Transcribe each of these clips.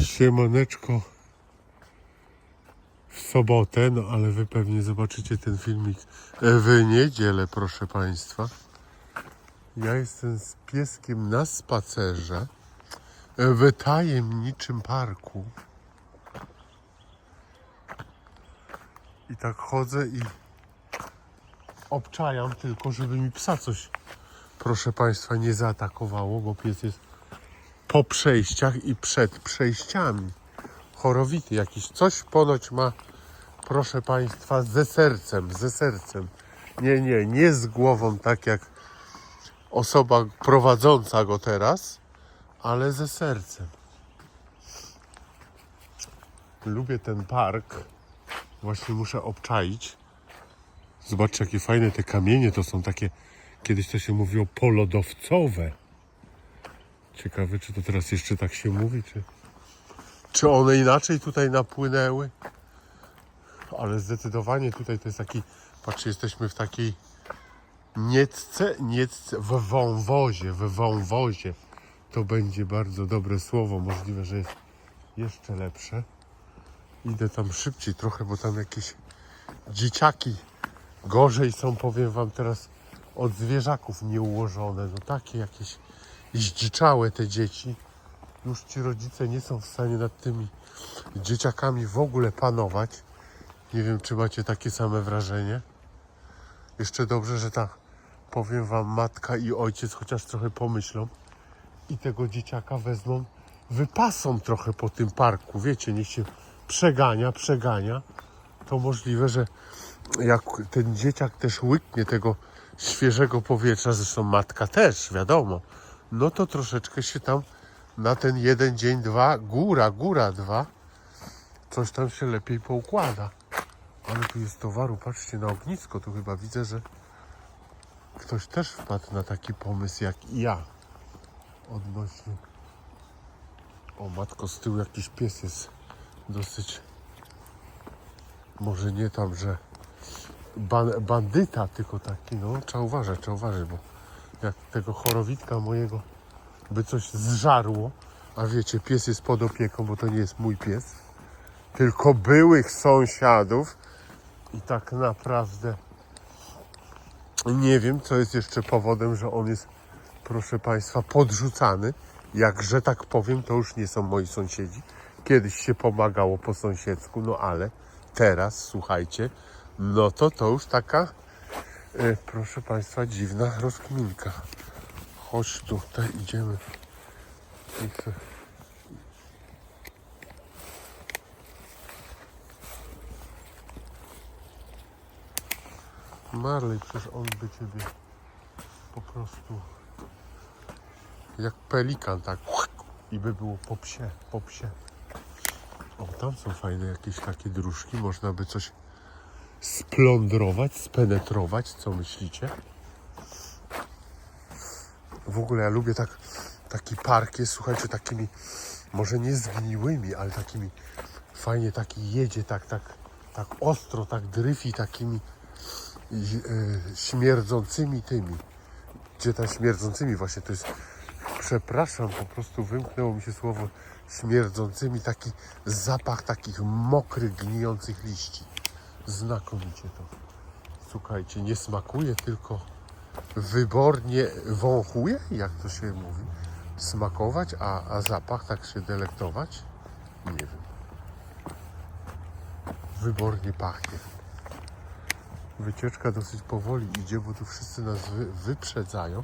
Siemaneczko w sobotę, no ale wy pewnie zobaczycie ten filmik e, w niedzielę, proszę Państwa. Ja jestem z pieskiem na spacerze e, w tajemniczym parku. I tak chodzę i obczajam tylko, żeby mi psa coś, proszę Państwa, nie zaatakowało, bo pies jest po przejściach i przed przejściami. Chorowity jakiś. Coś ponoć ma, proszę Państwa, ze sercem, ze sercem. Nie, nie, nie z głową, tak jak osoba prowadząca go teraz, ale ze sercem. Lubię ten park. Właśnie muszę obczaić. Zobaczcie, jakie fajne te kamienie to są takie, kiedyś to się mówiło polodowcowe. Ciekawe, czy to teraz jeszcze tak się mówi, czy, czy one inaczej tutaj napłynęły. Ale zdecydowanie tutaj to jest taki, patrzcie, jesteśmy w takiej nietce, nietce, w wąwozie, w wąwozie. To będzie bardzo dobre słowo, możliwe, że jest jeszcze lepsze. Idę tam szybciej trochę, bo tam jakieś dzieciaki gorzej są, powiem wam teraz, od zwierzaków nieułożone. No takie jakieś zdziczałe te dzieci. Już ci rodzice nie są w stanie nad tymi dzieciakami w ogóle panować. Nie wiem, czy macie takie same wrażenie. Jeszcze dobrze, że ta, powiem wam, matka i ojciec chociaż trochę pomyślą i tego dzieciaka wezmą, wypasą trochę po tym parku. Wiecie, niech się przegania, przegania. To możliwe, że jak ten dzieciak też łyknie tego świeżego powietrza, zresztą matka też, wiadomo, no to troszeczkę się tam na ten jeden dzień, dwa, góra, góra, dwa, coś tam się lepiej poukłada. Ale tu jest towaru, patrzcie na ognisko, tu chyba widzę, że ktoś też wpadł na taki pomysł jak ja. Odnośnie. O matko, z tyłu jakiś pies jest dosyć. Może nie tam, że ban, bandyta, tylko taki, no trzeba uważać, trzeba uważać, bo jak tego chorowitka mojego by coś zżarło, a wiecie, pies jest pod opieką, bo to nie jest mój pies, tylko byłych sąsiadów i tak naprawdę nie wiem, co jest jeszcze powodem, że on jest, proszę Państwa, podrzucany. Jakże tak powiem, to już nie są moi sąsiedzi. Kiedyś się pomagało po sąsiedzku, no ale teraz, słuchajcie, no to to już taka, e, proszę Państwa, dziwna rozkminka. Chodź tutaj, idziemy. Marley, przecież on by ciebie po prostu jak pelikan, tak i by było po psie, po psie. O, tam są fajne jakieś takie dróżki, można by coś splądrować, spenetrować, co myślicie? W ogóle ja lubię tak, taki park jest, słuchajcie, takimi, może nie zgniłymi, ale takimi, fajnie taki jedzie, tak, tak, tak ostro, tak dryfi, takimi e, śmierdzącymi tymi. Gdzie tam śmierdzącymi właśnie, to jest, przepraszam, po prostu wymknęło mi się słowo śmierdzącymi, taki zapach takich mokrych, gnijących liści. Znakomicie to. Słuchajcie, nie smakuje, tylko wybornie wąchuje, jak to się mówi. Smakować, a, a zapach tak się delektować? Nie wiem. Wybornie pachnie. Wycieczka dosyć powoli idzie, bo tu wszyscy nas wy, wyprzedzają.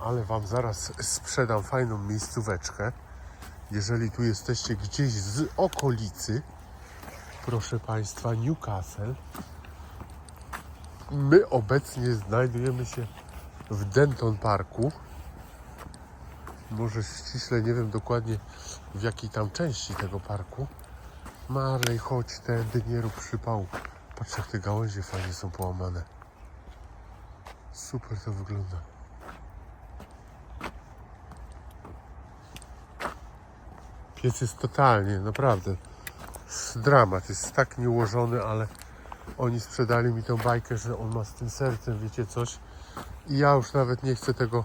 Ale Wam zaraz sprzedam fajną miejscóweczkę. Jeżeli tu jesteście gdzieś z okolicy, proszę Państwa, Newcastle. My obecnie znajdujemy się w Denton Parku. Może ściśle nie wiem dokładnie w jakiej tam części tego parku. Marley, chodź tędy, nie rób przypału. Patrz jak te gałęzie fajnie są połamane. Super to wygląda. Piec jest totalnie, naprawdę. Dramat, jest tak nieułożony, ale oni sprzedali mi tę bajkę, że on ma z tym sercem, wiecie coś. I ja już nawet nie chcę tego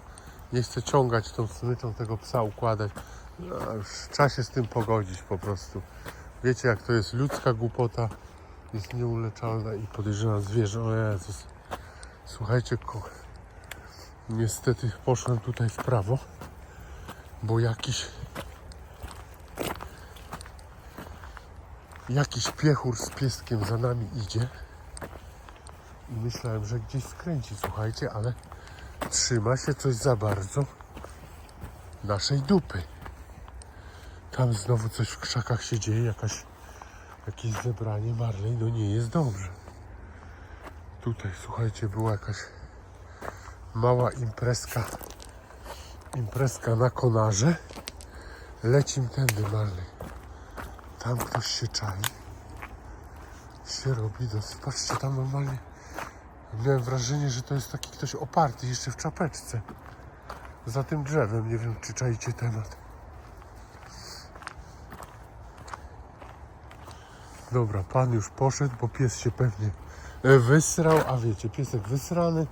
Nie chcę ciągać tą smyczą tego psa, układać. No, już trzeba się z tym pogodzić po prostu. Wiecie jak to jest ludzka głupota, jest nieuleczalna i podejrzewam zwierzę. O Jezus. Słuchajcie, niestety poszłem tutaj w prawo, bo jakiś jakiś piechur z pieskiem za nami idzie i myślałem, że gdzieś skręci, słuchajcie, ale trzyma się coś za bardzo naszej dupy. Tam znowu coś w krzakach się dzieje, jakaś, jakieś zebranie Marley, no nie jest dobrze. Tutaj, słuchajcie, była jakaś mała imprezka, imprezka na konarze. Lecim tędy, Marley. Tam ktoś się czai. Się robi dosyć. Patrzcie, tam normalnie miałem wrażenie, że to jest taki ktoś oparty jeszcze w czapeczce. Za tym drzewem. Nie wiem, czy czaicie temat. Dobra, pan już poszedł, bo pies się pewnie e, wysrał. A wiecie, piesek wysrany,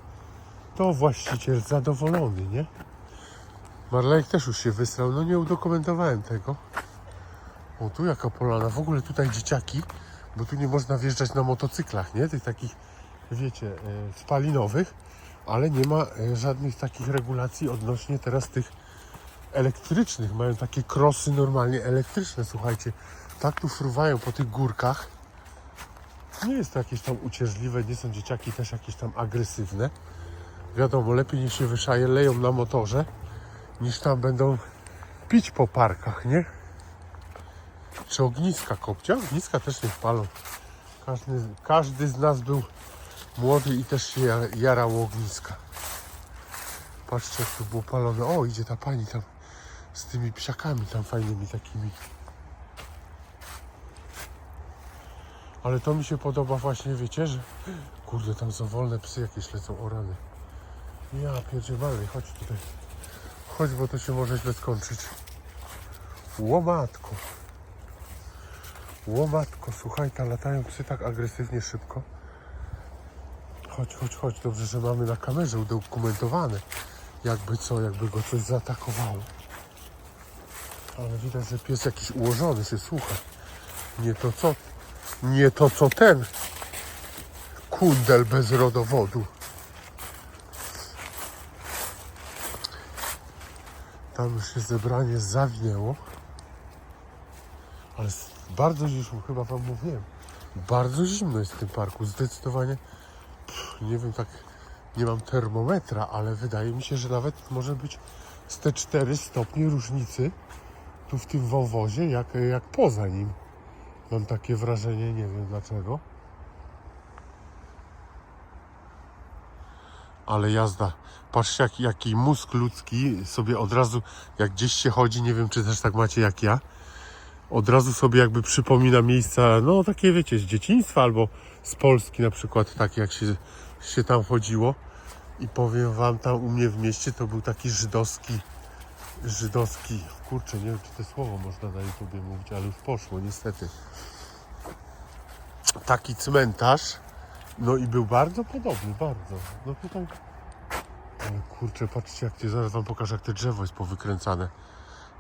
to właściciel zadowolony, nie? Marlek też już się wysrał. No nie udokumentowałem tego. O, tu jaka polana. W ogóle tutaj dzieciaki, bo tu nie można wjeżdżać na motocyklach, nie? Tych takich, wiecie, e, spalinowych, ale nie ma e, żadnych takich regulacji odnośnie teraz tych elektrycznych. Mają takie krosy normalnie elektryczne, słuchajcie. Tak tu fruwają po tych górkach. Nie jest to jakieś tam uciążliwe, nie są dzieciaki też jakieś tam agresywne. Wiadomo, lepiej niż się wyszaje, leją na motorze, niż tam będą pić po parkach, nie? Czy ogniska kopcia? Ogniska też nie palą. Każdy, każdy z nas był młody i też się ja- jarał ogniska. Patrzcie, jak tu było palone. O, idzie ta pani tam z tymi psiakami tam fajnymi takimi. Ale to mi się podoba właśnie, wiecie, że kurde, tam są wolne psy jakieś lecą o rany. Ja pierdzie dalej, chodź tutaj. Chodź, bo to się może źle skończyć. Łomatko. Łomatko, słuchaj, ta latają psy tak agresywnie szybko. Chodź, chodź, chodź. Dobrze, że mamy na kamerze udokumentowane. Jakby co, jakby go coś zaatakowało. Ale widać, że pies jakiś ułożony się słucha. Nie to co, nie to co ten kundel bez rodowodu. Tam już się zebranie zawinęło. Ale bardzo już chyba wam mówiłem. Bardzo zimno jest w tym parku. Zdecydowanie. Nie wiem, tak nie mam termometra, ale wydaje mi się, że nawet może być z te 4 stopnie różnicy tu w tym wąwozie, jak, jak poza nim. Mam takie wrażenie, nie wiem dlaczego. Ale jazda. Patrzcie, jak, jaki mózg ludzki sobie od razu, jak gdzieś się chodzi, nie wiem, czy też tak macie jak ja, od razu sobie jakby przypomina miejsca, no takie wiecie, z dzieciństwa albo z Polski na przykład, tak jak się, się tam chodziło. I powiem wam, tam u mnie w mieście to był taki żydowski, żydowski, kurczę, nie wiem, czy to słowo można na YouTubie mówić, ale już poszło, niestety. Taki cmentarz, no i był bardzo podobny, bardzo. No tutaj, ale kurczę, patrzcie, jak zaraz wam pokażę, jak te drzewo jest powykręcane.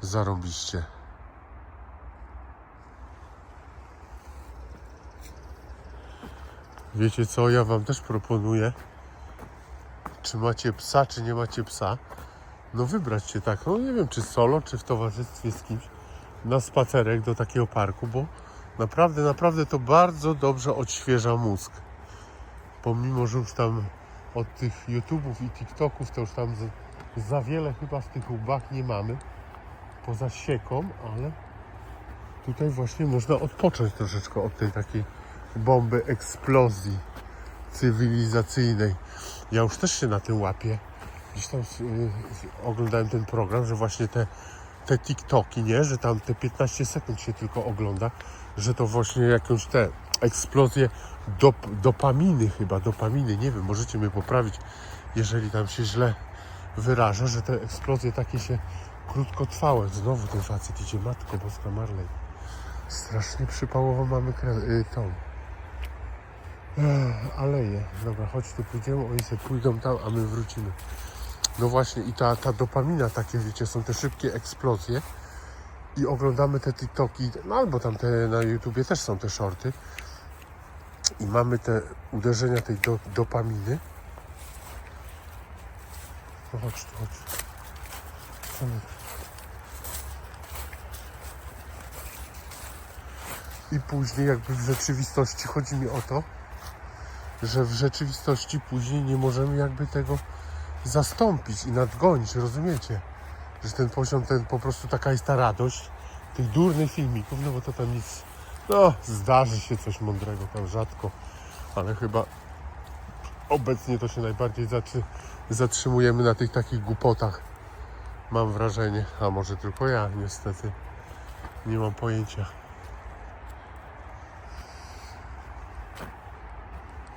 Zarąbiście. Wiecie co, ja wam też proponuję, czy macie psa, czy nie macie psa, no wybrać się tak, no nie wiem, czy solo, czy w towarzystwie z kimś, na spacerek do takiego parku, bo naprawdę, naprawdę to bardzo dobrze odświeża mózg. Pomimo, że już tam od tych YouTubów i TikToków to już tam za wiele chyba w tych łbach nie mamy, poza sieką, ale tutaj właśnie można odpocząć troszeczkę od tej takiej bomby eksplozji cywilizacyjnej. Ja już też się na tym łapię. Gdzieś tam y, oglądałem ten program, że właśnie te, te TikToki, nie? Że tam te 15 sekund się tylko ogląda, że to właśnie jakąś te eksplozje dop, dopaminy chyba, dopaminy, nie wiem, możecie mnie poprawić, jeżeli tam się źle wyrażę, że te eksplozje takie się krótkotrwałe. Znowu ten facet idzie, matko boska Marley. Strasznie przypałowo mamy y, tą Aleje. Dobra, chodź tu pójdziemy, oni sobie pójdą tam, a my wrócimy. No właśnie i ta, ta dopamina takie, wiecie, są te szybkie eksplozje i oglądamy te TikToki, no albo tam te na YouTubie też są te shorty i mamy te uderzenia tej do, dopaminy. No chodź tu, chodź. I później jakby w rzeczywistości chodzi mi o to, że w rzeczywistości później nie możemy jakby tego zastąpić i nadgonić, rozumiecie? Że ten poziom, ten po prostu taka jest ta radość tych durnych filmików, no bo to tam nic, no zdarzy się coś mądrego tam rzadko, ale chyba obecnie to się najbardziej zatrzy, zatrzymujemy na tych takich głupotach, mam wrażenie, a może tylko ja niestety, nie mam pojęcia.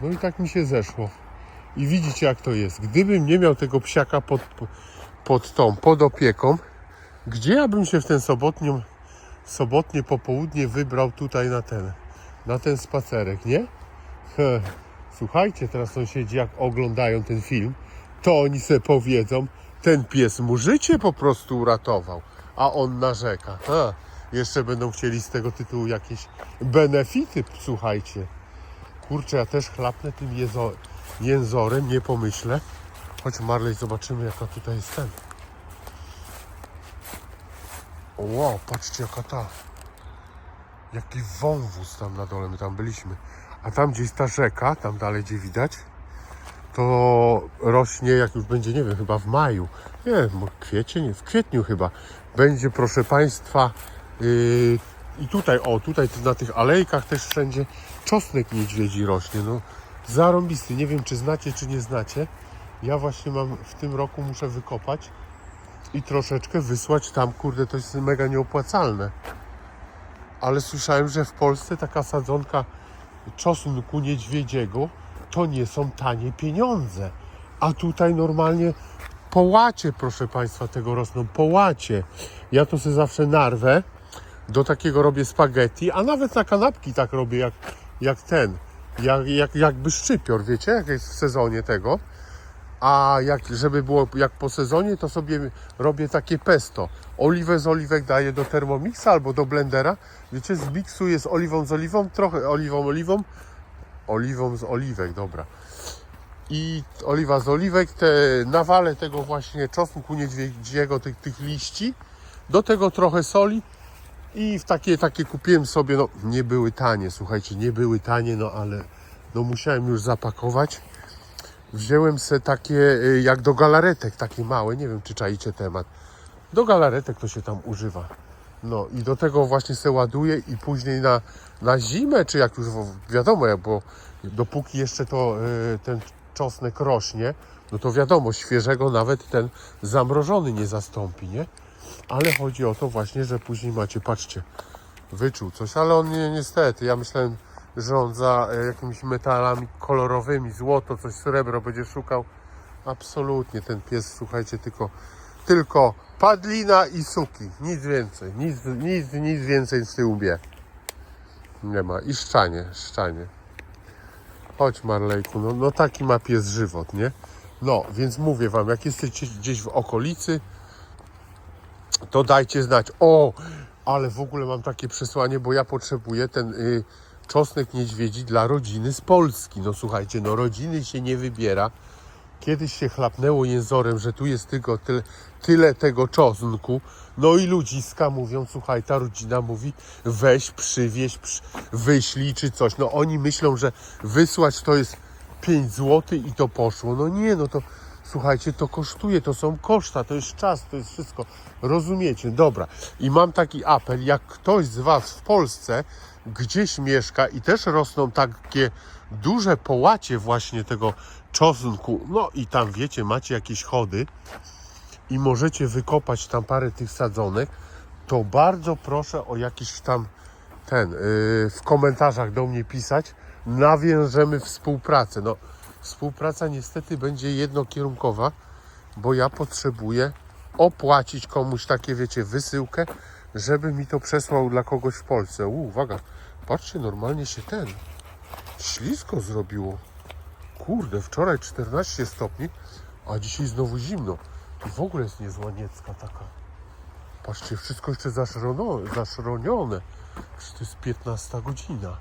No i tak mi się zeszło. I widzicie jak to jest. Gdybym nie miał tego psiaka pod, pod tą, pod opieką, gdzie ja bym się w ten sobotnią, sobotnie popołudnie wybrał tutaj na ten, na ten spacerek, nie? He. Słuchajcie, teraz sąsiedzi jak oglądają ten film, to oni sobie powiedzą, ten pies mu życie po prostu uratował, a on narzeka. Ha. Jeszcze będą chcieli z tego tytułu jakieś benefity, słuchajcie. Kurczę, ja też chlapnę tym jezo, jęzorem, nie pomyślę. Chodź Marley, zobaczymy jaka tutaj jest ten. O, wow, patrzcie jaka ta. Jaki wąwóz tam na dole, my tam byliśmy. A tam gdzieś ta rzeka, tam dalej gdzie widać, to rośnie jak już będzie, nie wiem, chyba w maju. Nie wiem, kwiecień, w kwietniu chyba. Będzie, proszę Państwa, yy, i tutaj, o, tutaj na tych alejkach też wszędzie czosnek niedźwiedzi rośnie. No, zarąbisty. Nie wiem, czy znacie, czy nie znacie. Ja właśnie mam w tym roku muszę wykopać i troszeczkę wysłać tam. Kurde, to jest mega nieopłacalne. Ale słyszałem, że w Polsce taka sadzonka czosnku niedźwiedziego to nie są tanie pieniądze. A tutaj normalnie po łacie, proszę Państwa, tego rosną. Po łacie. Ja to sobie zawsze narwę do takiego robię spaghetti, a nawet na kanapki tak robię jak, jak ten, jak, jak, jakby szczypior, wiecie, jak jest w sezonie tego. A jak, żeby było jak po sezonie, to sobie robię takie pesto. Oliwę z oliwek daję do Thermomixa albo do blendera. Wiecie, zmiksuję z oliwą z oliwą, trochę oliwą oliwą, oliwą z oliwek, dobra. I oliwa z oliwek, te nawalę tego właśnie czosnku niedźwiedziego, tych, tych liści. Do tego trochę soli i w takie, takie kupiłem sobie, no nie były tanie, słuchajcie, nie były tanie, no ale no musiałem już zapakować. Wziąłem se takie y, jak do galaretek, takie małe, nie wiem czy czaicie temat. Do galaretek to się tam używa. No i do tego właśnie se ładuję i później na, na zimę, czy jak już wiadomo, bo dopóki jeszcze to y, ten czosnek rośnie, no to wiadomo, świeżego nawet ten zamrożony nie zastąpi, nie? Ale chodzi o to właśnie, że później macie, patrzcie, wyczuł coś, ale on nie, niestety, ja myślałem, że on za e, jakimiś metalami kolorowymi, złoto, coś srebro będzie szukał. Absolutnie, ten pies, słuchajcie, tylko, tylko padlina i suki, nic więcej, nic, nic, nic więcej w tej łbie. Nie ma. I szczanie, szczanie. Chodź Marlejku, no, no taki ma pies żywot, nie? No, więc mówię wam, jak jesteście gdzieś w okolicy, to dajcie znać. O, ale w ogóle mam takie przesłanie, bo ja potrzebuję ten y, czosnek niedźwiedzi dla rodziny z Polski. No słuchajcie, no rodziny się nie wybiera. Kiedyś się chlapnęło jęzorem, że tu jest tylko tyle, tyle tego czosnku. No i ludziska mówią, słuchaj, ta rodzina mówi, weź, przywieź, przy, wyślij czy coś. No oni myślą, że wysłać to jest 5 zł i to poszło. No nie, no to słuchajcie, to kosztuje, to są koszta, to jest czas, to jest wszystko. Rozumiecie? Dobra. I mam taki apel, jak ktoś z Was w Polsce gdzieś mieszka i też rosną takie duże połacie właśnie tego czosnku, no i tam wiecie, macie jakieś chody i możecie wykopać tam parę tych sadzonek, to bardzo proszę o jakiś tam ten yy, w komentarzach do mnie pisać. Nawiążemy współpracę. No, współpraca niestety będzie jednokierunkowa, bo ja potrzebuję opłacić komuś takie, wiecie, wysyłkę, żeby mi to przesłał dla kogoś w Polsce. U, uwaga, patrzcie, normalnie się ten ślisko zrobiło. Kurde, wczoraj 14 stopni, A dzisiaj znowu zimno. I w ogóle jest niezła niecka taka. Patrzcie, wszystko jeszcze zaszronione. Przecież to jest 15 godzina.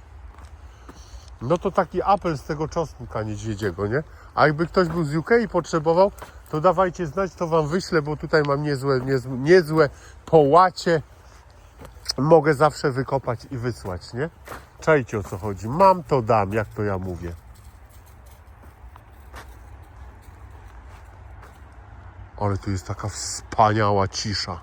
No to taki apel z tego czosnka niedźwiedziego, nie? A jakby ktoś był z UK i potrzebował, to dawajcie znać, to wam wyślę, bo tutaj mam niezłe, niezłe, niezłe połacie. Mogę zawsze wykopać i wysłać, nie? Czajcie o co chodzi. Mam to dam, jak to ja mówię. Ale tu jest taka wspaniała cisza.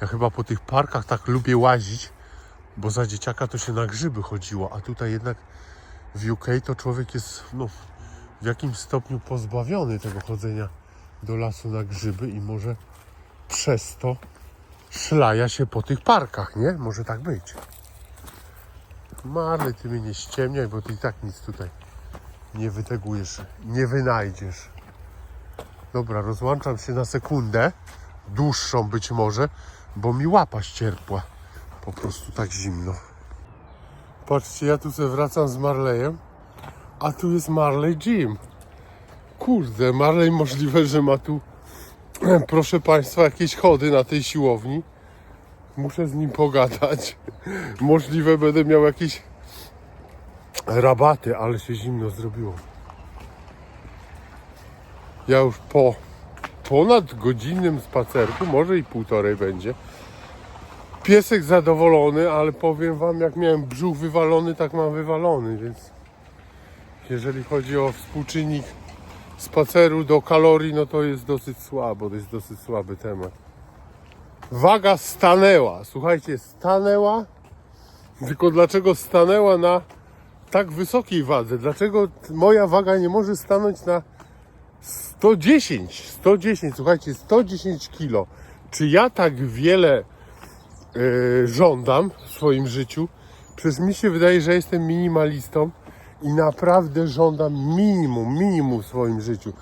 Ja chyba po tych parkach tak lubię łazić, bo za dzieciaka to się na grzyby chodziło, a tutaj jednak w UK to człowiek jest no, w jakimś stopniu pozbawiony tego chodzenia do lasu na grzyby i może przez to szlaja się po tych parkach, nie? Może tak być. Marley, ty mnie nie ściemniaj, bo ty i tak nic tutaj nie wytegujesz, nie wynajdziesz. Dobra, rozłączam się na sekundę, dłuższą być może, bo mi łapa ścierpła. Po prostu tak zimno. Patrzcie, ja tu sobie wracam z Marleyem, a tu jest Marley Jim. Kurde, Marley możliwe, że ma tu, proszę Państwa, jakieś chody na tej siłowni. Muszę z nim pogadać. Możliwe będę miał jakieś rabaty, ale się zimno zrobiło. Ja już po ponad godzinnym spacerku, może i półtorej będzie. Piesek zadowolony, ale powiem wam, jak miałem brzuch wywalony, tak mam wywalony, więc jeżeli chodzi o współczynnik spaceru do kalorii, no to jest dosyć słabo, to jest dosyć słaby temat. Waga stanęła, słuchajcie, stanęła, tylko dlaczego stanęła na tak wysokiej wadze? Dlaczego moja waga nie może stanąć na 110? 110, słuchajcie, 110 kilo. Czy ja tak wiele e, żądam w swoim życiu? Przecież mi się wydaje, że jestem minimalistą i naprawdę żądam minimum, minimum w swoim życiu.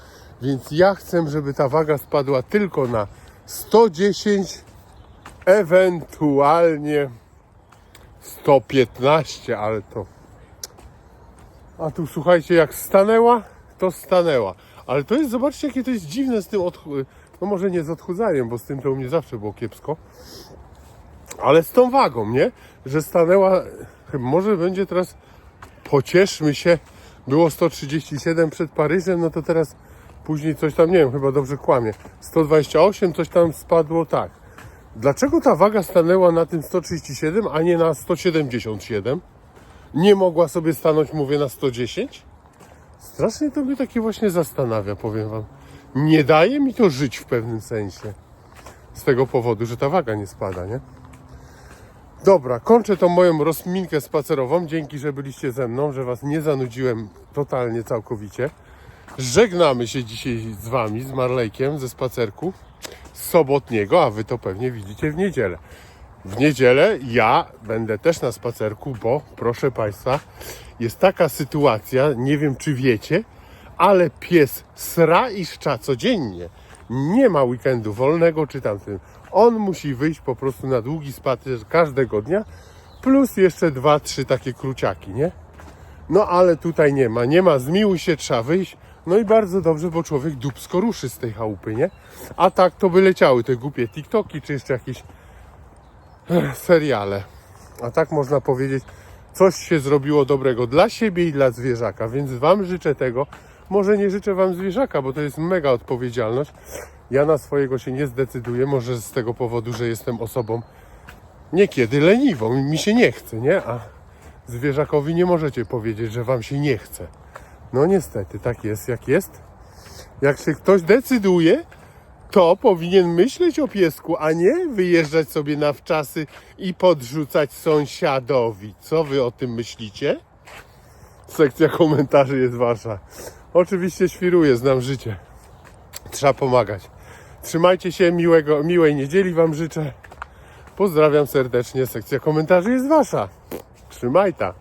Więc ja chcę, żeby ta waga spadła tylko na 110, ewentualnie 115, ale to a tu słuchajcie, jak stanęła, to stanęła. Ale to jest, zobaczcie, jakie to jest dziwne z tym No może nie z odchudzaniem, bo z tym to u mnie zawsze było kiepsko. Ale z tą wagą, nie? Że stanęła, może będzie teraz, pocieszmy się, było 137 przed Paryżem, no to teraz później coś tam, nie wiem, chyba dobrze kłamie. 128, coś tam spadło tak. Dlaczego ta waga stanęła na tym 137, a nie na 177? nie mogła sobie stanąć, mówię, na 110? Strasznie to mnie takie właśnie zastanawia, powiem wam. Nie daje mi to żyć w pewnym sensie. Z tego powodu, że ta waga nie spada, nie? Dobra, kończę tą moją rozminkę spacerową. Dzięki, że byliście ze mną, że was nie zanudziłem totalnie, całkowicie. Żegnamy się dzisiaj z wami, z Marlejkiem ze spacerku sobotniego, a wy to pewnie widzicie w niedzielę. W niedzielę ja będę też na spacerku, bo proszę Państwa, jest taka sytuacja, nie wiem czy wiecie, ale pies sra i szcza codziennie. Nie ma weekendu wolnego czy tamtym. On musi wyjść po prostu na długi spacer każdego dnia, plus jeszcze dwa, trzy takie kruciaki, nie? No ale tutaj nie ma, nie ma, zmiłuj się, trzeba wyjść. No i bardzo dobrze, bo człowiek dupsko ruszy z tej chałupy, nie? A tak to by leciały te głupie TikToki, czy jeszcze jakieś seriale. A tak można powiedzieć, coś się zrobiło dobrego dla siebie i dla zwierzaka, więc Wam życzę tego. Może nie życzę Wam zwierzaka, bo to jest mega odpowiedzialność. Ja na swojego się nie zdecyduję, może z tego powodu, że jestem osobą niekiedy leniwą i mi się nie chce, nie? A zwierzakowi nie możecie powiedzieć, że Wam się nie chce. No niestety, tak jest jak jest. Jak się ktoś decyduje, to powinien myśleć o piesku, a nie wyjeżdżać sobie na wczasy i podrzucać sąsiadowi. Co wy o tym myślicie? Sekcja komentarzy jest wasza. Oczywiście świruję, znam życie. Trzeba pomagać. Trzymajcie się, miłego, miłej niedzieli wam życzę. Pozdrawiam serdecznie, sekcja komentarzy jest wasza. Trzymaj ta.